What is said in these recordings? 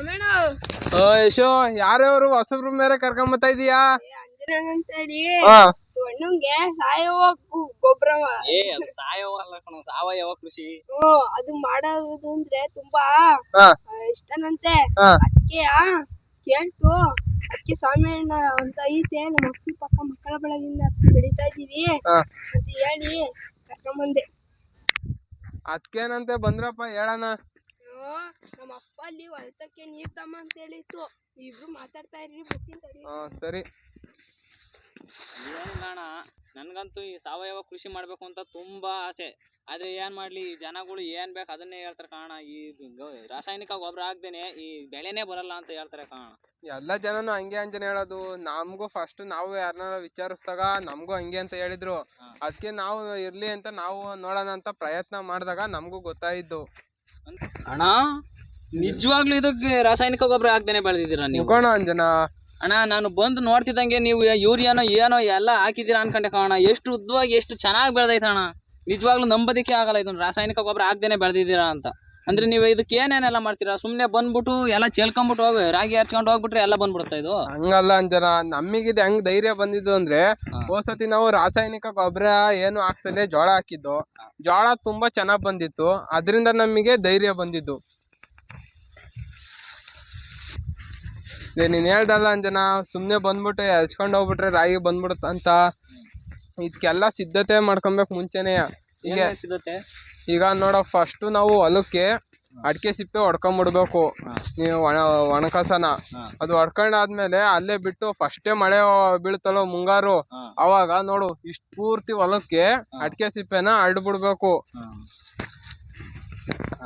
ಯಶೋ ಯಾರ್ಯಾರು ಹೊಸಬ್ರ ಮೇಲೆ ಕರ್ಕೊಂಬತ್ತಾ ಇದೀಯಾ? ಅಂಜನ ಅಂತೇಳಿ. ಹಾ ಅಣ್ಣಂಗೆ ಸಾವಯವ ಗೊಬ್ಬರ ಏ ಅದು ಸಾವಯವ ಅಲ್ಲ ಕಣೋ ಸಾವಯವ ಕೃಷಿ. ಅದು ಮಾಡೋದು ಅಂದ್ರೆ ತುಂಬಾ ಹಾ ಆ, ಇಷ್ಟನಂತೆ. ಅಕ್ಕಿಯ ಅದಕ್ಕೆ ಕೇಳ್ತು ಅದಕ್ಕೆ ಸ್ವಾಮಿಯಣ್ಣ ಅಂತ ಐತೆ ನಮ್ಮ ಅಕ್ಕಿ ಪಕ್ಕ ಮಕ್ಕಳ ಬೆಳಗಿಂದ ಬೆಳಿತಾ ಇದೀವಿ. ಹಾ ಅಂತ ಹೇಳಿ ಕರ್ಕೊಂಬಂದೆ ಅದ್ಕೇನಂತೆ ಬಂದ್ರಪ್ಪ ಹೇಳಣ? ನಮ್ಮ ಅಪ್ಪ ಅಲ್ಲಿ ಹೊಲತಕ್ಕೆ ನೀರ್ ತಮ್ಮ ಅಂತ ಹೇಳಿತ್ತು ಇಬ್ರು ಮಾತಾಡ್ತಾ ಇರ್ರಿ ಬರ್ತೀನಿ ತಡಿ. ಹಾ ಸರಿ. ಏನಿಲ್ಲ ಅಣ್ಣ ನನಗಂತೂ ಈ ಸಾವಯವ ಕೃಷಿ ಮಾಡ್ಬೇಕು ಅಂತ ತುಂಬಾ ಆಸೆ. ಆದ್ರೆ ಏನ್ ಮಾಡ್ಲಿ ಈ ಜನಗಳು ಏನ್ ಬೇಕು ಅದನ್ನೇ ಹೇಳ್ತಾರೆ ಕಾಣ ಈ ಗ- ರಾಸಾಯನಿಕ ಗೊಬ್ಬರ ಹಾಕ್ದೇನೆ ಈ ಬೆಳೆನೇ ಬರಲ್ಲ ಅಂತ ಹೇಳ್ತಾರೆ ಕಾಣ ಎಲ್ಲ ಜನನು ಹಂಗೆ ಅಂಜನೆ ಹೇಳೋದು. ನಮಗೂ ಫಸ್ಟ್ ನಾವು ಯಾರನ್ನ ವಿಚಾರಿಸ್ದಾಗ ನಮಗೂ ಹಂಗೆ ಅಂತ ಹೇಳಿದ್ರು. ಹಾ. ಅದಕ್ಕೆ ನಾವು ಇರ್ಲಿ ಅಂತ ನಾವು ನೋಡೋಣ ಅಂತ ಪ್ರಯತ್ನ ಮಾಡಿದಾಗ ನಮಗೂ ಗೊತ್ತಾಯಿದ್ದು ಅಣ್ಣ ನಿಜವಾಗ್ಲೂ ಇದಕ್ಕೆ ರಾಸಾಯನಿಕ ಗೊಬ್ಬರ ಹಾಕ್ದೇನೆ ಬೆಳೆದಿದ್ದೀರಾ ನೀವು? ಮುಗೋಣ ಅಂಜನ. ಅಣ್ಣ ನಾನು ಬಂದು ನೋಡ್ತಿದ್ದಂಗೆ ನೀವು ಯೂರಿಯಾನೋ ಏನೋ ಎಲ್ಲ ಹಾಕಿದ್ದೀರಾ ಅನ್ಕೊಂಡೆ ಕಣ ಎಷ್ಟು ಉದ್ದವಾಗಿ ಎಷ್ಟು ಚೆನ್ನಾಗಿ ಬೆಳೆದೈತೆ ಅಣ್ಣ ನಿಜವಾಗ್ಲೂ ನಂಬೋದಕ್ಕೆ ಆಗಲ್ಲ ಇದನ್ನು ರಾಸಾಯನಿಕ ಗೊಬ್ಬರ ಹಾಕ್ದೇನೆ ಬೆಳೆದಿದ್ದೀರಾ ಅಂತ. ಅಂದ್ರೆ ನೀವು ಇದಕ್ಕೆ ಏನೇನೆಲ್ಲ ಮಾಡ್ತೀರಾ? ಸುಮ್ಮನೆ ಬಂದ್ಬಿಟ್ಟು ಎಲ್ಲ ಚೇಳ್ಕೊಂಡ್ಬಿಟ್ಟು ಹೋಗಿ ರಾಗಿ ಹರ್ಚ್ಕೊಂಡು ಹೋಗ್ಬಿಟ್ರೆ ಎಲ್ಲ ಬಂದ್ಬಿಡ್ತಾ ಇದು? ಹಂಗಲ್ಲ ಅಂಜನ ನಮಗಿದು ಹೆಂಗ್ ಧೈರ್ಯ ಬಂದಿದ್ದು ಅಂದ್ರೆ. ಹೋಸತಿ ನಾವು ರಾಸಾಯನಿಕ ಗೊಬ್ಬರ ಏನು ಹಾಕ್ತದೆ ಜೋಳ ಹಾಕಿದ್ದು. ಜೋಳ ತುಂಬಾ ಚೆನ್ನಾಗ್ ಬಂದಿತ್ತು ಅದರಿಂದ ನಮಗೆ ಧೈರ್ಯ ಬಂದಿದ್ದು. ನೀನ್ ಹೇಳ್ದಲ್ಲ ಅಂಜನ ಸುಮ್ನೆ ಬಂದ್ಬಿಟ್ಟು ಹಚ್ಕೊಂಡ್ ಹೋಗ್ಬಿಟ್ರೆ ರಾಗಿ ಬಂದ್ಬಿಡುತ್ತ ಅಂತ. ಇದಕ್ಕೆಲ್ಲ ಸಿದ್ಧತೆ ಮಾಡ್ಕೊಬೇಕು ಮುಂಚೆನೆ. ಸಿದ್ಧತೆ? ಈಗ ನೋಡೋ ಫಸ್ಟ್ ನಾವು ಹೊಲಕ್ಕೆ ಅಡಿಕೆ ಸಿಪ್ಪೆ ಹೊಡ್ಕೊಂಬಿಡ್ಬೇಕು. ಬಿಡಬೇಕು ನೀವು ಒಣ ಒಣಕಸನ. ಅದು ಹೊಡ್ಕೊಂಡಾದ್ಮೇಲೆ ಅಲ್ಲೇ ಬಿಟ್ಟು ಫಸ್ಟೇ ಮಳೆ ಬೀಳ್ತಲ್ಲೋ ಮುಂಗಾರು. ಅವಾಗ ನೋಡು ಇಷ್ಟು ಪೂರ್ತಿ ಹೊಲಕ್ಕೆ ಅಡಿಕೆ ಸಿಪ್ಪೆನ ಅಡ್ಬಿಡ್ಬೇಕು. ಬಿಡ್ಬೇಕು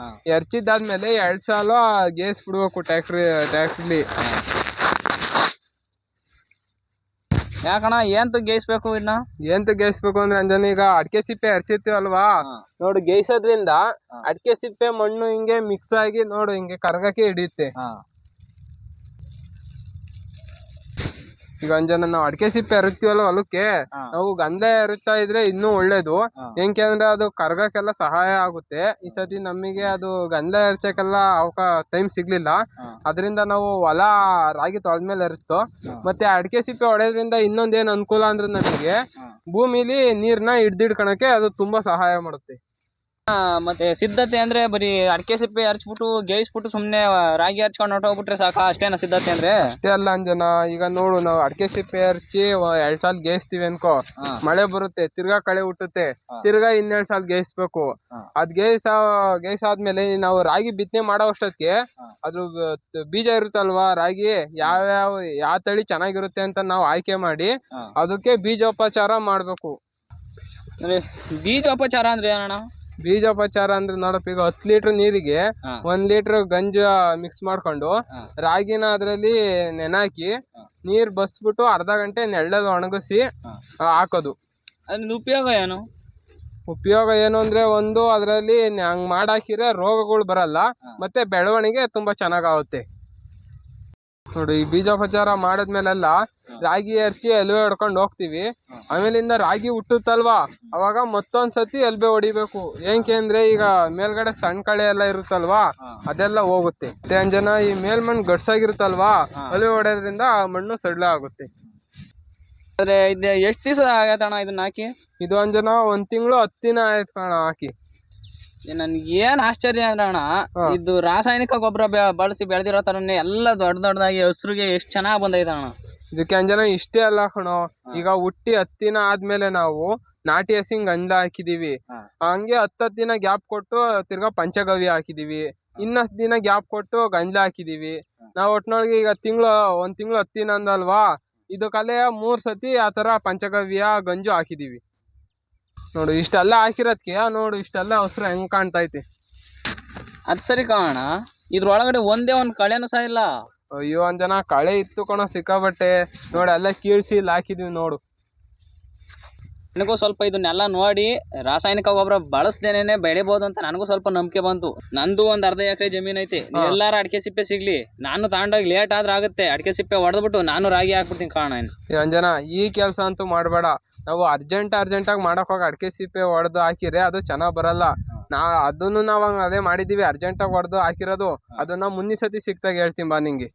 ಎರಚಿದ್ ಎರ್ಚಿದ್ದಾದ್ಮೇಲೆ ಎರಡ್ ಸಲ ಗೇಸ್ ಬಿಡ್ಬೇಕು ಟ್ಯಾಕ್ಟ್ರಿ ಟ್ಯಾಕ್ಟ್ರಿಲಿ ಯಾಕಣ್ಣ ಏಂತ ಗೇಯಿಸ್ಬೇಕು ಇನ್ನ? ಎಂತ ಗೇಯಿಸ್ಬೇಕು ಅಂದ್ರೆ ಅಂಜನ ಈಗ ಅಡಿಕೆ ಸಿಪ್ಪೆ ಎರ್ಚಿರ್ತೀವಲ್ವಾ ನೋಡು ಗೇಯ್ಸೋದ್ರಿಂದ ಅಡಿಕೆ ಸಿಪ್ಪೆ ಮಣ್ಣು ಹಿಂಗೆ ಮಿಕ್ಸ್ ಆಗಿ ನೋಡು ಹಿಂಗೆ ಕರ್ಗಕ್ಕೆ ಹಿಡಿಯುತ್ತೆ. ಈಗ ಅಂಜನ ನಾವು ಅಡಿಕೆ ಸಿಪ್ಪೆ ಹರಿತೀವಲ್ಲ ಹೊಲಕ್ಕೆ. ನಾವು ಗಂಧ ಹರಿತಾ ಇದ್ರೆ ಇನ್ನೂ ಒಳ್ಳೇದು. ಏನಕ್ಕೆ ಅಂದ್ರೆ ಅದು ಕರ್ಗಕ್ಕೆಲ್ಲ ಸಹಾಯ ಆಗುತ್ತೆ ಈ ಸತಿ ನಮಗೆ ಅದು ಗಂಧ ಎರ್ಚಕ್ಕೆಲ್ಲ ಅವಕ ಟೈಮ್ ಸಿಗ್ಲಿಲ್ಲ. ಅದರಿಂದ ನಾವು ಹೊಲ ರಾಗಿ ತೊಳೆದ್ಮೇಲೆ ಮೇಲೆ ಹಾ. ಮತ್ತೆ ಅಡಿಕೆ ಸಿಪ್ಪೆ ಹೊಡೆಯೋದ್ರಿಂದ ಇನ್ನೊಂದ್ ಏನ್ ಅನುಕೂಲ ಅಂದ್ರೆ ನಮಗೆ. ಭೂಮಿಲಿ ನೀರ್ನ ಹಿಡ್ದಿಡ್ಕೊಳಕ್ಕೆ ಅದು ತುಂಬಾ ಸಹಾಯ ಮಾಡುತ್ತೆ ಮತ್ತೆ ಸಿದ್ಧತೆ ಅಂದ್ರೆ ಬರೀ ಅಡಿಕೆ ಸಿಪ್ಪೆ ಹರ್ಚ್ಬಿಟ್ಟು ಗೇಯಿಸ್ಬಿಟ್ಟು ಸುಮ್ನೆ ರಾಗಿ ಹರ್ಚ್ಕೊಂಡು ಹೊಟ್ಟೋಗ್ಬಿಟ್ರೆ ಸಾಕಾ? ಅಷ್ಟೇನ ಸಿದ್ಧತೆ ಅಂದ್ರೆ? ಅಷ್ಟೇ ಅಲ್ಲ ಅಂಜನ ಈಗ ನೋಡು ನಾವು ಅಡಿಕೆ ಸಿಪ್ಪೆ ಹರ್ಚಿ ಎರಡ್ ಸಾಲ ಗೇಯಿಸ್ತೀವಿ ಅನ್ಕೋ. ಮಳೆ ಬರುತ್ತೆ ತಿರ್ಗಾ ಕಳೆ ಹುಟ್ಟುತ್ತೆ. ತಿರ್ಗಾ ಇನ್ನೆರಡ್ ಸಾಲ್ ಗೇಯಿಸ್ಬೇಕು. ಅದ್ ಗೇಯಿಸ ಗೇಯಿಸಾದ್ಮೇಲೆ ನಾವು ರಾಗಿ ಬಿತ್ತನೆ ಮಾಡೋ ಅಷ್ಟೊತ್ತಿಗೆ ಅದ್ರ ಬೀಜ ಇರುತ್ತಲ್ವಾ ರಾಗಿ? ಯಾವ ಯಾವ ತಳಿ ಚೆನ್ನಾಗಿರುತ್ತೆ ಅಂತ ನಾವು ಆಯ್ಕೆ ಮಾಡಿ ಅದಕ್ಕೆ ಬೀಜೋಪಚಾರ ಮಾಡ್ಬೇಕು. ಅಂದ್ರೆ ಬೀಜೋಪಚಾರ ಅಂದ್ರೆ ಏನಣ್ಣ? ಬೀಜೋಪಚಾರ ಅಂದ್ರೆ ನೋಡಪ್ಪ ಈಗ ಹತ್ತು ಲೀಟರ್ ನೀರಿಗೆ ಒಂದು ಲೀಟರ್ ಗಂಜ ಮಿಕ್ಸ್ ಮಾಡ್ಕೊಂಡು ರಾಗಿನ ಅದರಲ್ಲಿ ನೆನಾಕಿ. ನೀರ್ ಬಸ್ಬಿಟ್ಟು ಅರ್ಧ ಗಂಟೆ ನೆಳ್ಳಲ್ಲಿ ಒಣಗಿಸಿ ಹಾಕೋದು. ಅದ್ರ ಉಪಯೋಗ ಏನು? ಉಪಯೋಗ ಏನು ಅಂದ್ರೆ ಒಂದು ಅದರಲ್ಲಿ ಹಂಗ್ ಮಾಡಾಕಿದ್ರೆ ರೋಗಗಳು ಬರಲ್ಲ. ಮತ್ತೆ ಬೆಳವಣಿಗೆ ತುಂಬಾ ಚೆನ್ನಾಗಾಗುತ್ತೆ. ನೋಡಿ ಈ ಬೀಜೋಪಚಾರ ಮಾಡಿದ್ಮೇಲೆಲ್ಲ ರಾಗಿ ಎರ್ಚಿ ಎಲ್ಬೆ ಹೊಡ್ಕೊಂಡು ಹೋಗ್ತೀವಿ. ಆಮೇಲಿಂದ ರಾಗಿ ಹುಟ್ಟುತ್ತಲ್ವಾ? ಅವಾಗ ಮತ್ತೊಂದ್ಸತಿ ಎಲ್ಬೆ ಹೊಡಿಬೇಕು. ಏನಕ್ಕೆ ಅಂದ್ರೆ ಈಗ ಮೇಲ್ಗಡೆ ಸಣ್ಣ ಕಳೆ ಎಲ್ಲ ಇರುತ್ತಲ್ವಾ? ಅದೆಲ್ಲ ಹೋಗುತ್ತೆ. ಜನ ಅಂಜನ ಈ ಮೇಲ್ಮಣ್ಣು ಗಡ್ಸಾಗಿರುತ್ತಲ್ವಾ? ಹಾ. ಎಲ್ಬೆ ಹೊಡೆಯೋದ್ರಿಂದ ಆ ಮಣ್ಣು ಸಡ್ಲ ಆಗುತ್ತೆ. ಅಂದ್ರೆ ಇದು ಎಷ್ಟು ದಿವಸ ಆಗತ್ತಣ್ಣ ಇದನ್ನ ಹಾಕಿ? ಇದು ಅಂಜನ ಒಂದ್ ತಿಂಗಳು ಹತ್ತಿನ ಆಯ್ತು ಕಣ ಹಾಕಿ. ನನ್ಗೆ ಏನ್ ಆಶ್ಚರ್ಯ ಅಂದ್ರೆ ಅಣ್ಣ ಇದು ರಾಸಾಯನಿಕ ಗೊಬ್ಬರ ಬಳಸಿ ಬೆಳೆದಿರೋ ತರನೇ ಎಲ್ಲ ದೊಡ್ಡ ದೊಡ್ಡದಾಗಿ ಹಸ್ರಿಗೆ ಎಷ್ಟು ಚೆನ್ನಾಗಿ ಬಂದೈತೆ ಅಣ್ಣ. ಇದಕ್ಕೆ ಅಂಜನ ಇಷ್ಟೇ ಅಲ್ಲ ಕಣೋ. ಈಗ ಹುಟ್ಟಿ ಹತ್ತಿನ ಆದ್ಮೇಲೆ ನಾವು ನಾಟಿ ಹಸಿಂಗ್ ಗಂಧ ಹಾಕಿದೀವಿ. ಹಂಗೆ ಹತ್ತತ್ತು ದಿನ ಗ್ಯಾಪ್ ಕೊಟ್ಟು ತಿರ್ಗಾ ಪಂಚಗವ್ಯ ಹಾಕಿದೀವಿ. ಇನ್ನಷ್ಟು ದಿನ ಗ್ಯಾಪ್ ಕೊಟ್ಟು ಗಂಜಲ ಹಾಕಿದೀವಿ. ನಾವು ಒಟ್ನೊಳಗೆ ಈಗ ತಿಂಗಳು ಒಂದ್ ತಿಂಗಳು ಹತ್ತಿನ ಅಂದಲ್ವಾ ಇದು ಕಲೆ ಮೂರ್ ಸತಿ ಆ ತರ ಪಂಚಗವ್ಯ ಗಂಜು ಹಾಕಿದೀವಿ. ನೋಡು ಇಷ್ಟೆಲ್ಲ ಹಾಕಿರೋದಕ್ಕೆ ನೋಡು ಇಷ್ಟೆಲ್ಲ ಹಸ್ರು ಹೆಂಗ್ ಕಾಣ್ತೈತಿ. ಅದು ಸರಿ ಕಾಣ ಇದ್ರೊಳಗಡೆ ಒಂದೇ ಒಂದು ಕಳೆನೂ ಸಹ ಇಲ್ಲ. ಅಯ್ಯೋ ಅಂಜನ ಕಳೆ ಇತ್ತು ಕಣ ಸಿಕ್ಕಾಬಟ್ಟೆ ನೋಡು ಎಲ್ಲ ಕೀಳ್ಸಿ ಇಲ್ಲಿ ಹಾಕಿದೀವಿ ನೋಡು. ನನಗೂ ಸ್ವಲ್ಪ ಇದನ್ನೆಲ್ಲ ನೋಡಿ ರಾಸಾಯನಿಕ ಗೊಬ್ಬರ ಬಳಸ್ದೇನೆ ಬೆಳಿಬೋದು ಅಂತ ನನಗೂ ಸ್ವಲ್ಪ ನಂಬಿಕೆ ಬಂತು. ನಂದು ಒಂದು ಅರ್ಧ ಎಕರೆ ಜಮೀನ್ ಐತಿ. ಎಲ್ಲಾರ ಅಡಿಕೆ ಸಿಪ್ಪೆ ಸಿಗ್ಲಿ. ನಾನು ತಗೊಂಡೋಗಿ ಲೇಟ್ ಆದ್ರೆ ಆಗುತ್ತೆ ಅಡಿಕೆ ಸಿಪ್ಪೆ ಹೊಡೆದ್ಬಿಟ್ಟು ನಾನು ರಾಗಿ ಹಾಕ್ಬಿಡ್ತೀನಿ ಕಾಣ ಅಂಜನ ಈ ಕೆಲಸ ಅಂತೂ ಮಾಡಬೇಡ. ನಾವು ಅರ್ಜೆಂಟ್ ಅರ್ಜೆಂಟಾಗಿ ಮಾಡಕ್ ಹೋಗಿ ಅಡಿಕೆ ಸಿಪ್ಪೆ ಹೊಡೆದು ಹಾಕಿದ್ರೆ ಅದು ಚೆನ್ನಾಗಿ ಬರಲ್ಲ. ನಾ ಅದನ್ನು ನಾವು ಅದೇ ಮಾಡಿದ್ದೀವಿ ಅರ್ಜೆಂಟಾಗಿ ಹೊಡೆದು ಹಾಕಿರೋದು ಅದನ್ನ ಮುಂದಿನ ಸತಿ ಸಿಕ್ತಾಗ ಹೇಳ್ತೀನಿ ಬಾ ನಿಂಗೆ.